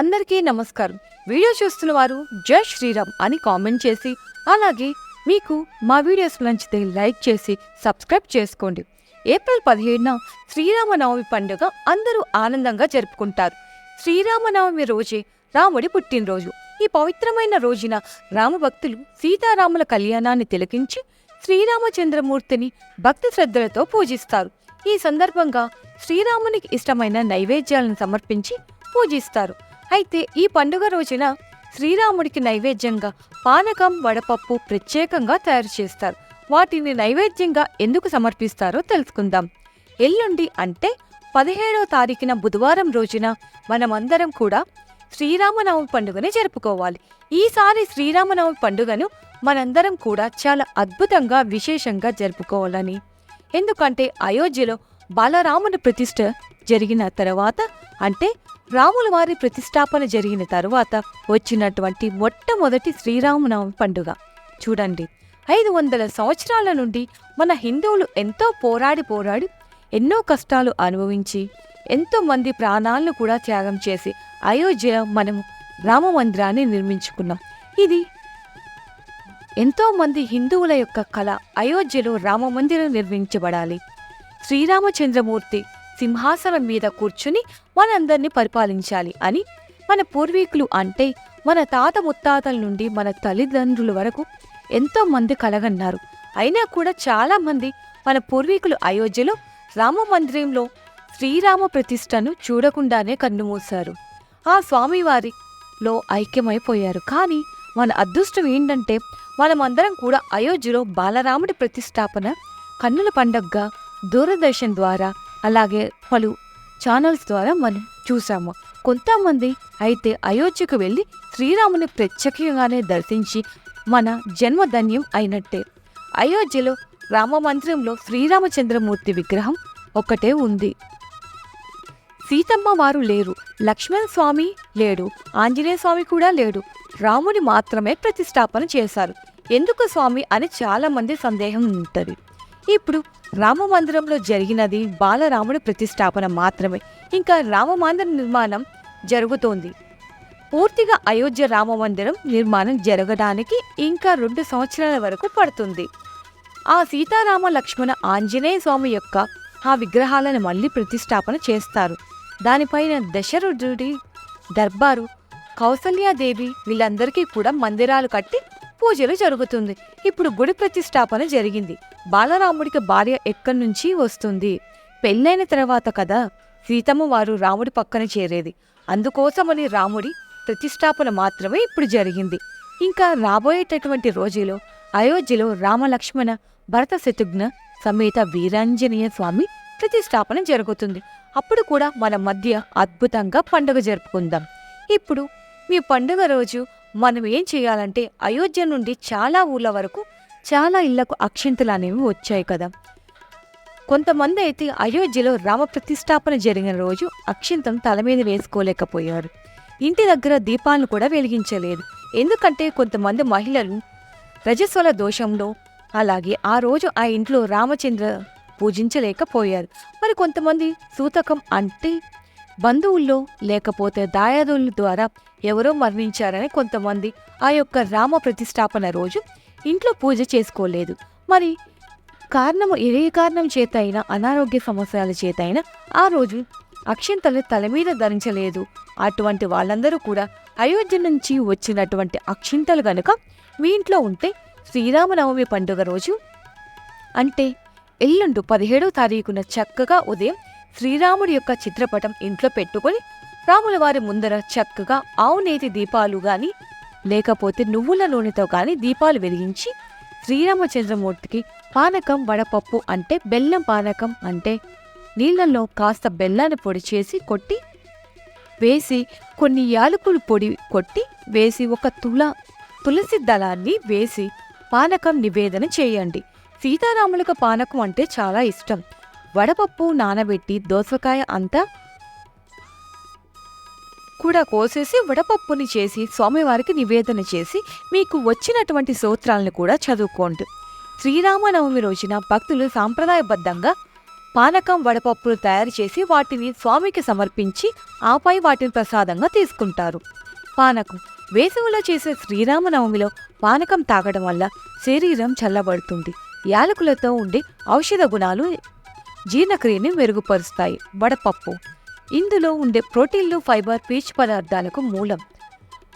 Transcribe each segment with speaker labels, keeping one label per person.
Speaker 1: అందరికీ నమస్కారం. వీడియో చూస్తున్న వారు జై శ్రీరామ్ అని కామెంట్ చేసి అలాగే మీకు మా వీడియోస్ నచ్చితే లైక్ చేసి సబ్స్క్రైబ్ చేసుకోండి. ఏప్రిల్ పదిహేడున శ్రీరామనవమి పండుగ అందరూ ఆనందంగా జరుపుకుంటారు. శ్రీరామనవమి రోజే రాముడి పుట్టినరోజు. ఈ పవిత్రమైన రోజున రామభక్తులు సీతారాముల కళ్యాణాన్ని తిలకించి శ్రీరామచంద్రమూర్తిని భక్తి శ్రద్ధలతో పూజిస్తారు. ఈ సందర్భంగా శ్రీరామునికి ఇష్టమైన నైవేద్యాలను సమర్పించి పూజిస్తారు. అయితే ఈ పండుగ రోజున శ్రీరాముడికి నైవేద్యంగా పానకం వడపప్పు ప్రత్యేకంగా తయారు చేస్తారు. వాటిని నైవేద్యంగా ఎందుకు సమర్పిస్తారో తెలుసుకుందాం. ఎల్లుండి అంటే పదిహేడవ తారీఖున బుధవారం రోజున మనమందరం కూడా శ్రీరామనవమి పండుగని జరుపుకోవాలి. ఈసారి శ్రీరామనవమి పండుగను మనందరం కూడా చాలా అద్భుతంగా విశేషంగా జరుపుకోవాలని. ఎందుకంటే అయోధ్యలో బాలరాముని ప్రతిష్ఠ జరిగిన తర్వాత అంటే రాముల వారి ప్రతిష్టాపన జరిగిన తరువాత వచ్చినటువంటి మొట్టమొదటి శ్రీరామనవమి పండుగ. చూడండి ఐదు వందల సంవత్సరాల నుండి మన హిందువులు ఎంతో పోరాడి పోరాడి ఎన్నో కష్టాలు అనుభవించి ఎంతో మంది ప్రాణాలను కూడా త్యాగం చేసి అయోధ్య మనం రామ మందిరాన్ని నిర్మించుకున్నాం. ఇది ఎంతో మంది హిందువుల యొక్క కళ అయోధ్యలో రామ మందిరం నిర్మించబడాలి. శ్రీరామచంద్రమూర్తి సింహాసనం మీద కూర్చుని మనందరినీ పరిపాలించాలి అని మన పూర్వీకులు అంటే మన తాత ముత్తాతల నుండి మన తల్లిదండ్రుల వరకు ఎంతో మంది కలగన్నారు. అయినా కూడా చాలా మంది మన పూర్వీకులు అయోధ్యలో రామ మందిరంలో శ్రీరామ ప్రతిష్టను చూడకుండానే కన్నుమూశారు ఆ స్వామివారిలో ఐక్యమైపోయారు. కానీ మన అదృష్టం ఏంటంటే మనమందరం కూడా అయోధ్యలో బాలరాముడి ప్రతిష్టాపన కన్నుల పండగగా దూరదర్శన్ ద్వారా అలాగే పలు ఛానల్స్ ద్వారా మనం చూసాము కొంతమంది అయితే అయోధ్యకు వెళ్ళి శ్రీరాముని ప్రత్యేకంగానే దర్శించి మన జన్మధన్యం అయినట్టే. అయోధ్యలో రామ మందిరంలో శ్రీరామచంద్రమూర్తి విగ్రహం ఒకటే ఉంది. సీతమ్మ వారు లేరు. లక్ష్మణ స్వామి లేడు. ఆంజనేయ స్వామి కూడా లేడు. రాముని మాత్రమే ప్రతిష్టాపన చేశారు. ఎందుకు స్వామి అని చాలామంది సందేహం ఉంటుంది. ఇప్పుడు రామ మందిరంలో జరిగినది బాలరాముడి ప్రతిష్టాపన మాత్రమే. ఇంకా రామ మందిర నిర్మాణం జరుగుతోంది. పూర్తిగా అయోధ్య రామ మందిరం నిర్మాణం జరగడానికి ఇంకా రెండు సంవత్సరాల వరకు పడుతుంది. ఆ సీతారామ లక్ష్మణ ఆంజనేయ స్వామి యొక్క ఆ విగ్రహాలను మళ్ళీ ప్రతిష్టాపన చేస్తారు. దానిపైన దశరథుడి దర్బారు కౌసల్యాదేవి వీళ్ళందరికీ కూడా మందిరాలు కట్టి పూజలు జరుగుతుంది. ఇప్పుడు గుడి ప్రతిష్టాపన జరిగింది. బాలరాముడికి భార్య ఎక్కడి నుంచి వస్తుంది? పెళ్ళైన తర్వాత కదా సీతమ్మ వారు రాముడి పక్కన చేరేది. అందుకోసమని రాముడి ప్రతిష్టాపన మాత్రమే ఇప్పుడు జరిగింది. ఇంకా రాబోయేటటువంటి రోజులో అయోధ్యలో రామలక్ష్మణ భరత శత్రుఘ్న సమేత వీరాంజనేయ స్వామి ప్రతిష్టాపన జరుగుతుంది. అప్పుడు కూడా మన మధ్య అద్భుతంగా పండుగ జరుపుకుందాం. ఇప్పుడు మీ పండుగ రోజు మనం ఏం చేయాలంటే అయోధ్య నుండి చాలా ఊళ్ళ వరకు చాలా ఇళ్ళకు అక్షింతలు అనేవి వచ్చాయి కదా. కొంతమంది అయితే అయోధ్యలో రామ ప్రతిష్టాపన జరిగిన రోజు అక్షింతం తల మీద వేసుకోలేకపోయారు. ఇంటి దగ్గర దీపాలను కూడా వెలిగించలేదు. ఎందుకంటే కొంతమంది మహిళలు రజస్వల దోషంలో అలాగే ఆ రోజు ఆ ఇంట్లో రామచంద్ర పూజించలేకపోయారు. మరి కొంతమంది సూతకం అంటే బంధువుల్లో లేకపోతే దాయాదుల ద్వారా ఎవరో మరణించారని కొంతమంది ఆ యొక్క రామ ప్రతిష్టాపన రోజు ఇంట్లో పూజ చేసుకోలేదు. మరి కారణము ఏ కారణం చేత అయినా అనారోగ్య సమస్యల చేత అయినా ఆ రోజు అక్షింతలు తల మీద ధరించలేదు. అటువంటి వాళ్ళందరూ కూడా అయోధ్య నుంచి వచ్చినటువంటి అక్షింతలు గనుక మీ ఇంట్లో ఉంటే శ్రీరామనవమి పండుగ రోజు అంటే ఎల్లుండు పదిహేడవ తారీఖున చక్కగా ఉదయం శ్రీరాముడి యొక్క చిత్రపటం ఇంట్లో పెట్టుకొని రాముల వారి ముందర చక్కగా ఆవు నేతి దీపాలు గాని లేకపోతే నువ్వుల నూనెతో కానీ దీపాలు వెలిగించి శ్రీరామచంద్రమూర్తికి పానకం వడపప్పు అంటే బెల్లం పానకం అంటే నీళ్ళల్లో కాస్త బెల్లాన్ని పొడి చేసి కొట్టి వేసి కొన్ని యాలకులు పొడి కొట్టి వేసి ఒక తుల తులసి దళాన్ని వేసి పానకం నివేదన చేయండి. సీతారాములకు పానకం అంటే చాలా ఇష్టం. వడపప్పు నానబెట్టి దోసకాయ అంతా కూడా కోసేసి వడపప్పుని చేసి స్వామివారికి నివేదన చేసి మీకు వచ్చినటువంటి స్తోత్రాలను కూడా చదువుకోండి. శ్రీరామనవమి రోజున భక్తులు సాంప్రదాయబద్ధంగా పానకం వడపప్పులు తయారు చేసి వాటిని స్వామికి సమర్పించి ఆపై వాటిని ప్రసాదంగా తీసుకుంటారు. పానకం. వేసవిలో చేసే శ్రీరామనవమిలో పానకం తాగడం వల్ల శరీరం చల్లబడుతుంది. యాలకులతో ఉండే ఔషధ గుణాలు జీర్ణక్రియని మెరుగుపరుస్తాయి. వడపప్పు. ఇందులో ఉండే ప్రోటీన్లు ఫైబర్ పీచు పదార్థాలకు మూలం.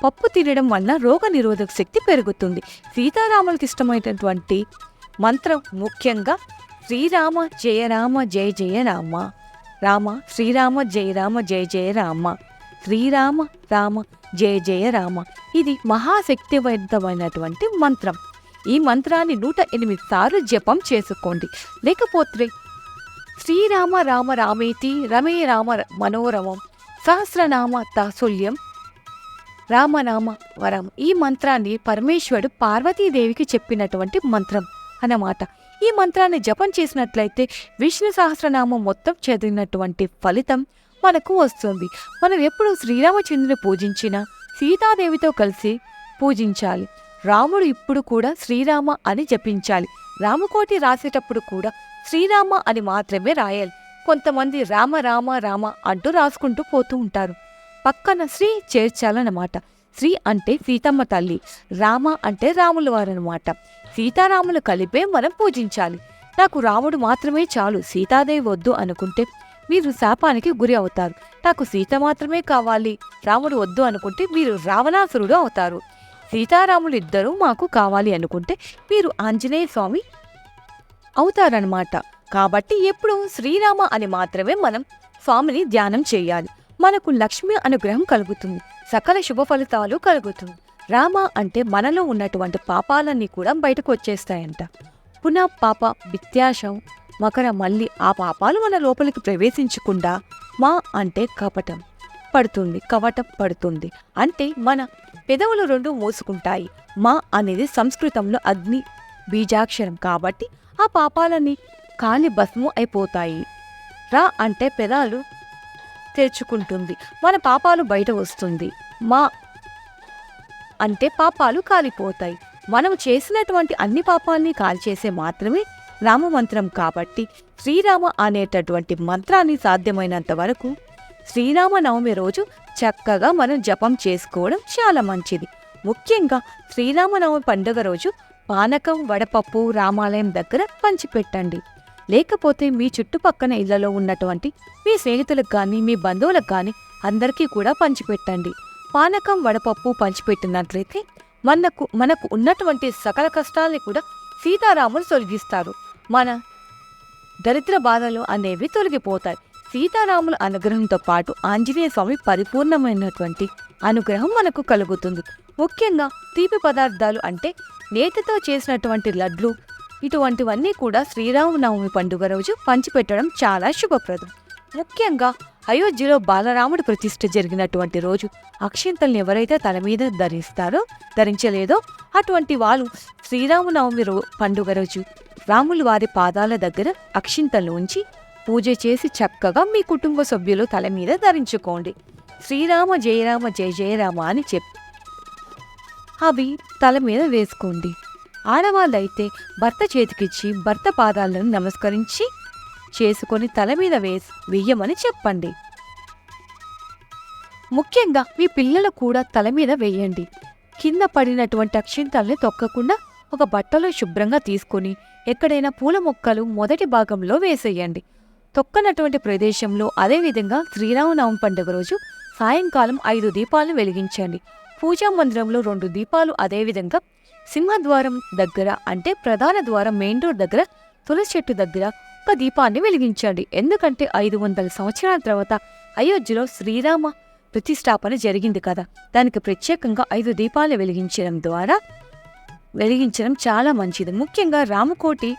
Speaker 1: పప్పు తినడం వల్ల రోగ నిరోధక శక్తి పెరుగుతుంది. సీతారాములకు ఇష్టమైనటువంటి మంత్రం ముఖ్యంగా శ్రీరామ జయ రామ జయ జయ రామ. రామ శ్రీరామ జయ రామ జయ జయ రామ. శ్రీరామ రామ జయ జయ రామ. ఇది మహాశక్తివంతమైనటువంటి మంత్రం. ఈ మంత్రాన్ని నూట ఎనిమిది సార్లు జపం చేసుకోండి. లేకపోతే శ్రీరామ రామ రామేతి రమే రామ మనోరమం సహస్రనామ తాసుల్యం రామనామ వరం. ఈ మంత్రాన్ని పరమేశ్వరుడు పార్వతీదేవికి చెప్పినటువంటి మంత్రం అన్నమాట. ఈ మంత్రాన్ని జపం చేసినట్లయితే విష్ణు సహస్రనామం మొత్తం చదివినటువంటి ఫలితం మనకు వస్తుంది. మనం ఎప్పుడు శ్రీరామచంద్రుని పూజించినా సీతాదేవితో కలిసి పూజించాలి. రాముడు ఇప్పుడు కూడా శ్రీరామ అని జపించాలి. రామకోటి రాసేటప్పుడు కూడా శ్రీరామ అని మాత్రమే రాయాలి. కొంతమంది రామ రామ రామ అంటూ రాసుకుంటూ పోతూ ఉంటారు. పక్కన శ్రీ చేర్చాలన్నమాట. శ్రీ అంటే సీతమ్మ తల్లి రామ అంటే రాముల వారనమాట సీతారాములు కలిపే మనం పూజించాలి. నాకు రాముడు మాత్రమే చాలు సీతాదేవి వద్దు అనుకుంటే మీరు శాపానికి గురి అవుతారు. నాకు సీత మాత్రమే కావాలి రాముడు వద్దు అనుకుంటే మీరు రావణాసురుడు అవుతారు. సీతారాములు ఇద్దరూ మాకు కావాలి అనుకుంటే మీరు ఆంజనేయ స్వామి అవుతారనమాట కాబట్టి ఎప్పుడు శ్రీరామ అని మాత్రమే మనం స్వామిని ధ్యానం చేయాలి. మనకు లక్ష్మి అనుగ్రహం కలుగుతుంది. సకల శుభ ఫలితాలు కలుగుతుంది. రామ అంటే మనలో ఉన్నటువంటి పాపాలన్నీ కూడా బయటకు వచ్చేస్తాయంట. పునః పాప విత్యాశం మకర మళ్ళీ ఆ పాపాలు మన లోపలికి ప్రవేశించకుండా మా అంటే కపటం పడుతుంది కవటం పడుతుంది. అంటే మన పెదవులు రెండు మూసుకుంటాయి. మా అనేది సంస్కృతంలో అగ్ని బీజాక్షరం కాబట్టి ఆ పాపాలన్నీ కాలి భస్ము అయిపోతాయి. రా అంటే పెదాలు తెరుచుకుంటుంది. మన పాపాలు బయట వస్తుంది. మా అంటే పాపాలు కాలిపోతాయి. మనం చేసినటువంటి అన్ని పాపాల్ని కాల్చేసే మాత్రమే రామమంత్రం కాబట్టి శ్రీరామ అనేటటువంటి మంత్రాన్ని సాధ్యమైనంత వరకు శ్రీరామనవమి రోజు చక్కగా మనం జపం చేసుకోవడం చాలా మంచిది. ముఖ్యంగా శ్రీరామనవమి పండుగ రోజు పానకం వడపప్పు రామాలయం దగ్గర పంచిపెట్టండి. లేకపోతే మీ చుట్టుపక్కన ఇళ్ళలో ఉన్నటువంటి మీ స్నేహితులకు కానీ మీ బంధువులకు కానీ అందరికీ కూడా పంచిపెట్టండి. పానకం వడపప్పు పంచిపెట్టినట్లయితే మనకు మనకు ఉన్నటువంటి సకల కష్టాలని కూడా సీతారాములు తొలగిస్తారు. మన దరిద్ర బాధలు అనేవి తొలగిపోతాయి. సీతారాముల అనుగ్రహంతో పాటు ఆంజనేయ స్వామి పరిపూర్ణమైనటువంటి అనుగ్రహం మనకు కలుగుతుంది. ముఖ్యంగా తీపి పదార్థాలు అంటే నేతతో చేసినటువంటి లడ్లు ఇటువంటివన్నీ కూడా శ్రీరామనవమి పండుగ రోజు పంచిపెట్టడం చాలా శుభప్రదం. ముఖ్యంగా అయోధ్యలో బాలరాముడి ప్రతిష్ఠ జరిగినటువంటి రోజు అక్షింతల్ని ఎవరైతే తల మీద ధరిస్తారో ధరించలేదో అటువంటి వాళ్ళు శ్రీరామనవమి రో పండుగ రోజు రాములు వారి పాదాల దగ్గర అక్షింతలు ఉంచి పూజ చేసి చక్కగా మీ కుటుంబ సభ్యులు తల మీద ధరించుకోండి. శ్రీరామ జయరామ జయ జయరామ అని చెప్పి అవి తల మీద వేసుకోండి. ఆడవాళ్ళైతే భర్త చేతికిచ్చి భర్త పాదాలను నమస్కరించి చేసుకొని తల మీద వేసి వెయ్యమని చెప్పండి. ముఖ్యంగా మీ పిల్లలు కూడా తల మీద వేయండి. కింద పడినటువంటి అక్షింతల్ని తొక్కకుండా ఒక బట్టలో శుభ్రంగా తీసుకొని ఎక్కడైనా పూల మొక్కలు మొదటి భాగంలో వేసేయండి. తొక్కనటువంటి ప్రదేశంలో అదేవిధంగా శ్రీరామనవమి పండుగ రోజు సాయంకాలం ఐదు దీపాలను వెలిగించండి. పూజా మందిరంలో రెండు దీపాలు అదేవిధంగా సింహద్వారం దగ్గర అంటే ప్రధాన ద్వారం మెయిన్ డోర్ దగ్గర తులసి చెట్టు దగ్గర ఒక దీపాన్ని వెలిగించండి. ఎందుకంటే ఐదు వందల సంవత్సరాల తర్వాత అయోధ్యలో శ్రీరామ ప్రతిష్టాపన జరిగింది కదా. దానికి ప్రత్యేకంగా ఐదు దీపాలు వెలిగించడం ద్వారా వెలిగించడం చాలా మంచిది. ముఖ్యంగా రామకోటి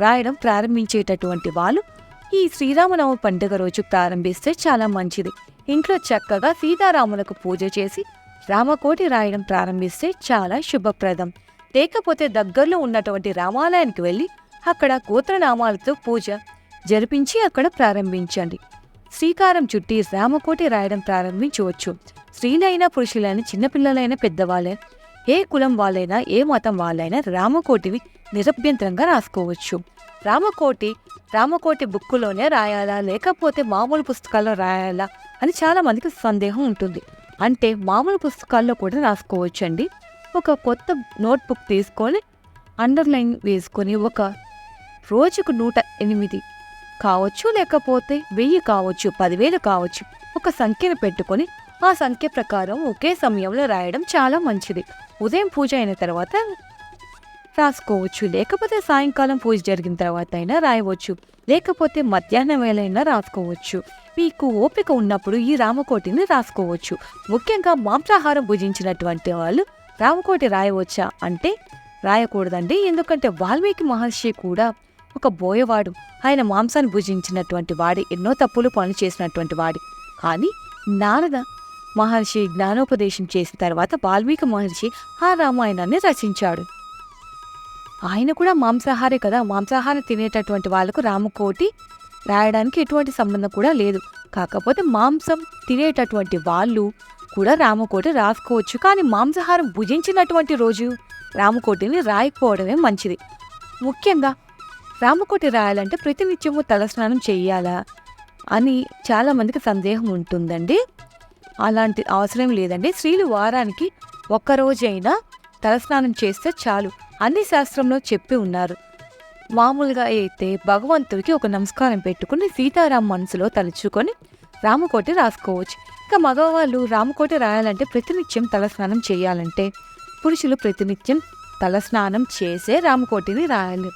Speaker 1: రాయడం ప్రారంభించేటటువంటి వాళ్ళు ఈ శ్రీరామనవమి పండుగ రోజు ప్రారంభిస్తే చాలా మంచిది. ఇంట్లో చక్కగా సీతారాములకు పూజ చేసి రామకోటి రాయడం ప్రారంభిస్తే చాలా శుభప్రదం. లేకపోతే దగ్గరలో ఉన్నటువంటి రామాలయానికి వెళ్ళి అక్కడ గోత్రనామాలతో పూజ జరిపించి అక్కడ ప్రారంభించండి. శ్రీకారం చుట్టి రామకోటి రాయడం ప్రారంభించవచ్చు. స్త్రీలైనా పురుషులైనా చిన్నపిల్లలైనా పెద్దవాళ్ళైనా ఏ కులం వాళ్ళైనా ఏ మతం వాళ్ళైనా రామకోటివి నిరభ్యంతరంగా రాసుకోవచ్చు. రామకోటి రామకోటి బుక్కులోనే రాయాలా? లేకపోతే మామూలు పుస్తకాల్లో రాయాలా? అని చాలా మందికి సందేహం ఉంటుంది. అంటే మామూలు పుస్తకాల్లో కూడా రాసుకోవచ్చండి. ఒక కొత్త నోట్బుక్ తీసుకొని అండర్లైన్ వేసుకొని ఒక రోజుకు నూట ఎనిమిది కావచ్చు లేకపోతే వెయ్యి కావచ్చు పదివేలు కావచ్చు ఒక సంఖ్యను పెట్టుకొని ఆ సంఖ్య ప్రకారం ఒకే సమయంలో రాయడం చాలా మంచిది. ఉదయం పూజ అయిన తర్వాత రాసుకోవచ్చు. లేకపోతే సాయంకాలం పూజ జరిగిన తర్వాత అయినా రాయవచ్చు. లేకపోతే మధ్యాహ్నం వేళైనా రాసుకోవచ్చు. మీకు ఓపిక ఉన్నప్పుడు ఈ రామకోటిని రాసుకోవచ్చు. ముఖ్యంగా మాంసాహారం భుజించినటువంటి వాళ్ళు రామకోటి రాయవచ్చా అంటే రాయకూడదండి. ఎందుకంటే వాల్మీకి మహర్షి కూడా ఒక బోయవాడు. ఆయన మాంసాన్ని భుజించినటువంటి వాడి ఎన్నో తప్పులు పనులు చేసినటువంటి వాడి. కానీ నారద మహర్షి జ్ఞానోపదేశం చేసిన తర్వాత వాల్మీకి మహర్షి ఆ రామాయణాన్ని రచించాడు. ఆయన కూడా మాంసాహారే కదా. మాంసాహారం తినేటటువంటి వాళ్ళకు రామకోటి రాయడానికి ఎటువంటి సంబంధం కూడా లేదు. కాకపోతే మాంసం తినేటటువంటి వాళ్ళు కూడా రామకోటి రాసుకోవచ్చు. కానీ మాంసాహారం భుజించినటువంటి రోజు రామకోటిని రాయకపోవడమే మంచిది. ముఖ్యంగా రామకోటి రాయాలంటే ప్రతినిత్యము తలస్నానం చేయాలా అని చాలామందికి సందేహం ఉంటుందండి. అలాంటి అవసరం లేదండి. స్త్రీలు వారానికి ఒక్కరోజైనా తలస్నానం చేస్తే చాలు. అన్ని శాస్త్రంలో చెప్పి ఉన్నారు. మామూలుగా అయితే భగవంతుడికి ఒక నమస్కారం పెట్టుకుని సీతారాం మనసులో తలుచుకొని రామకోటి రాసుకోవచ్చు. ఇక మగవాళ్ళు రామకోటి రాయాలంటే ప్రతినిత్యం తలస్నానం చేయాలంటే పురుషులు ప్రతినిత్యం తలస్నానం చేసే రామకోటిని రాయాలి.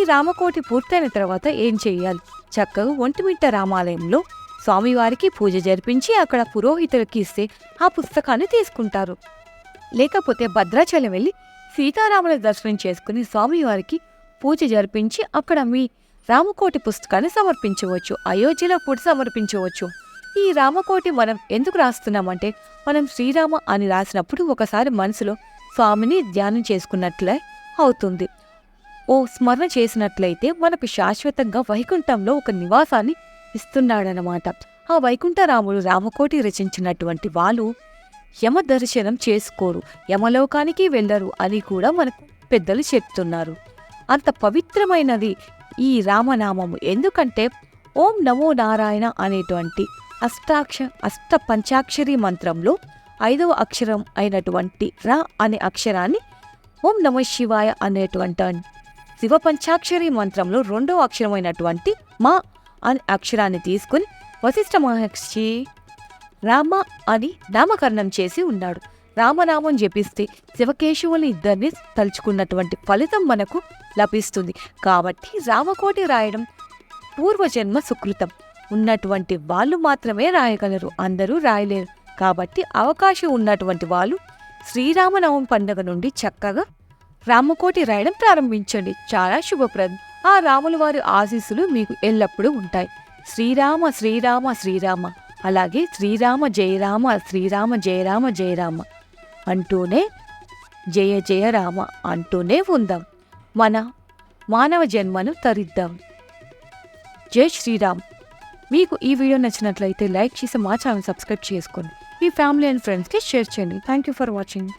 Speaker 1: ఈ రామకోటి పూర్తయిన తర్వాత ఏం చేయాలి? చక్కగా ఒంటిమిట్ట రామాలయంలో స్వామివారికి పూజ జరిపించి అక్కడ పురోహితులకి ఇస్తే ఆ పుస్తకాన్ని తీసుకుంటారు. లేకపోతే భద్రాచలం వెళ్ళి సీతారాముల దర్శనం చేసుకుని స్వామివారికి పూజ జరిపించి అక్కడ మీ రామకోటి పుస్తకాన్ని సమర్పించవచ్చు అయోధ్యలో కూడా సమర్పించవచ్చు. ఈ రామకోటి మనం ఎందుకు రాస్తున్నామంటే మనం శ్రీరామ అని రాసినప్పుడు ఒకసారి మనసులో స్వామిని ధ్యానం చేసుకున్నట్లే అవుతుంది. ఓ స్మరణ చేసినట్లయితే మనకు శాశ్వతంగా వైకుంఠంలో ఒక నివాసాన్ని ఇస్తున్నాడనమాట ఆ వైకుంఠరాముడు రామకోటి రచించినటువంటి వాళ్ళు యమ దర్శనం చేసుకోరు యమలోకానికి వెళ్ళరు అని కూడా మనకు పెద్దలు చెప్తున్నారు. అంత పవిత్రమైనది ఈ రామనామము. ఎందుకంటే ఓం నమో నారాయణ అనేటువంటి అష్టాక్ష అష్ట పంచాక్షరి మంత్రంలో ఐదవ అక్షరం అయినటువంటి రా అనే అక్షరాన్ని ఓం నమ శివాయ అనేటువంటి శివ పంచాక్షరి మంత్రంలో రెండవ అక్షరమైనటువంటి మా అనే అక్షరాన్ని తీసుకుని వశిష్ఠ మహర్షి రామ అని నామకరణం చేసి ఉన్నాడు. రామనామం జపిస్తే శివకేశవుని ఇద్దరిని తలుచుకున్నటువంటి ఫలితం మనకు లభిస్తుంది. కాబట్టి రామకోటి రాయడం పూర్వజన్మ సుకృతం. ఉన్నటువంటి వాళ్ళు మాత్రమే రాయగలరు. అందరూ రాయలేరు. కాబట్టి అవకాశం ఉన్నటువంటి వాళ్ళు శ్రీరామనవమి పండుగ నుండి చక్కగా రామకోటి రాయడం ప్రారంభించండి. చాలా శుభప్రదం. ఆ రాముల వారి ఆశీస్సులు మీకు ఎల్లప్పుడూ ఉంటాయి. శ్రీరామ శ్రీరామ శ్రీరామ. అలాగే శ్రీరామ జయరామ శ్రీరామ జయరామ జయరామ. అంటూనే జయ జయ రామ అంటూనే ఉందాం. మన మానవ జన్మను తరిద్దాం. జై శ్రీరామ్. మీకు ఈ వీడియో నచ్చినట్లయితే లైక్ చేసి మా ఛానల్ సబ్స్క్రైబ్ చేసుకోండి. మీ ఫ్యామిలీ అండ్ ఫ్రెండ్స్కి షేర్ చేయండి. Thank you for watching